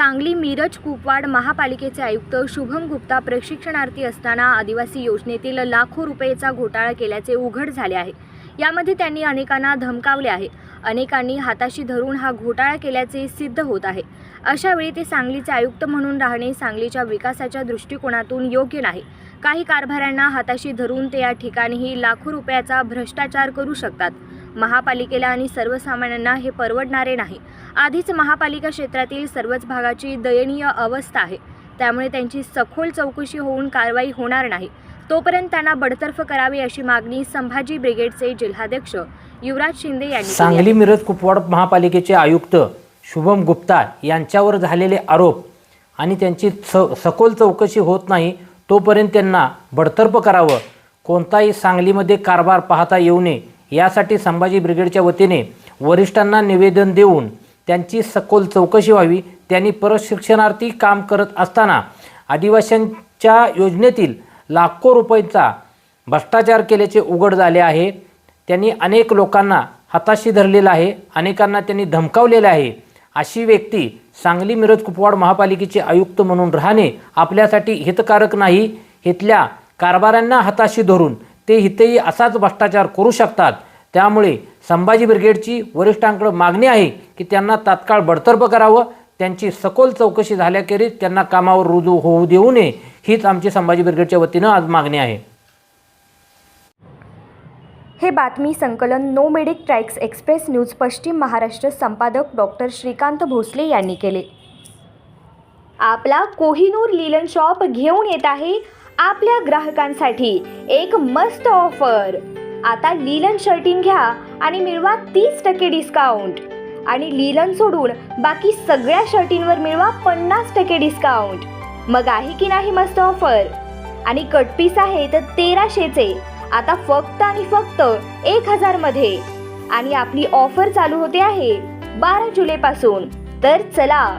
सांगली मिरज कुपवाड महापालिकेचे आयुक्त शुभम गुप्ता प्रशिक्षणार्थी असताना आदिवासी योजनेतील लाखो रुपयेचा घोटाळा केल्याचे उघड झाले आहे. यामध्ये त्यांनी अनेकांना धमकावले आहे. अनेकांनी हाताशी धरून हा घोटाळा केल्याचे सिद्ध होत आहे. अशा वेळी ते सांगलीचे आयुक्त म्हणून राहणे सांगलीच्या विकासाच्या दृष्टिकोनातून योग्य नाही. काही कारभाऱ्यांना हाताशी धरून ते या ठिकाणीही लाखो रुपयाचा भ्रष्टाचार करू शकतात. महापालिकेला आणि सर्वसामान्यांना हे परवडणारे नाही. आधीच महापालिका क्षेत्रातील सर्वच भागाची दयनीय अवस्था आहे. त्यामुळे त्यांची सखोल चौकशी होऊन कारवाई होणार नाही. तोपर्यंत त्यांना बडतर्फ करावी अशी मागणी संभाजी ब्रिगेडचे जिल्हाध्यक्ष युवराज शिंदे यांनी सांगली मिरज कुपवाड महापालिकेचे आयुक्त शुभम गुप्ता यांच्यावर झालेले आरोप आणि त्यांची स सखोल चौकशी होत नाही तोपर्यंत त्यांना बडतर्फ करावं. कोणताही सांगलीमध्ये कारभार पाहता येऊ नये. यासाठी संभाजी ब्रिगेडच्या वतीने वरिष्ठांना निवेदन देऊन त्यांची सखोल चौकशी व्हावी. त्यांनी प्रशिक्षणार्थी काम करत असताना आदिवासींच्या योजनेतील लाखो रुपयांचा भ्रष्टाचार केल्याचे उघड झाले आहे. त्यांनी अनेक लोकांना हाताशी धरलेलं आहे. अनेकांना त्यांनी धमकावलेलं आहे. अशी व्यक्ती सांगली मिरज कुपवाड महापालिकेचे आयुक्त म्हणून राहणे आपल्यासाठी हितकारक नाही. इथल्या कारभाऱ्यांना हाताशी धरून ते इथेही असाच भ्रष्टाचार करू शकतात. त्यामुळे संभाजी ब्रिगेडची वरिष्ठांकडे मागणी आहे की त्यांना तात्काळ बडतर्फ करावं. त्यांची सखोल चौकशी झाल्याखेरीज त्यांना कामावर रुजू होऊ देऊ नये हीच आमची संभाजी ब्रिगेडच्या वतीनं आज मागणी आहे. हे बातमी संकलन no medic tracks express news पश्चिम महाराष्ट्र संपादक डॉक्टर श्रीकांत भोसले यांनी केले. आपला कोहिनूर लिलन शॉप घेऊन येत आहे. आपल्या ग्राहकांसाठी एक मस्त ऑफर. आता लिलन शर्टिंग घ्या आणि मिळवा तीस टक्के डिस्काउंट आणि लिलन सोडून बाकी सगळ्या शर्टींवर मिळवा पन्नास टक्के डिस्काउंट मग आहे की नाही मस्त ऑफर? आणि कटपीस आहे तर तेराशेचे. आता फक्त आणि फक्त एक हजारमध्ये. आणि आपली ऑफर चालू होते आहे बारा जुलैपासून. तर चला.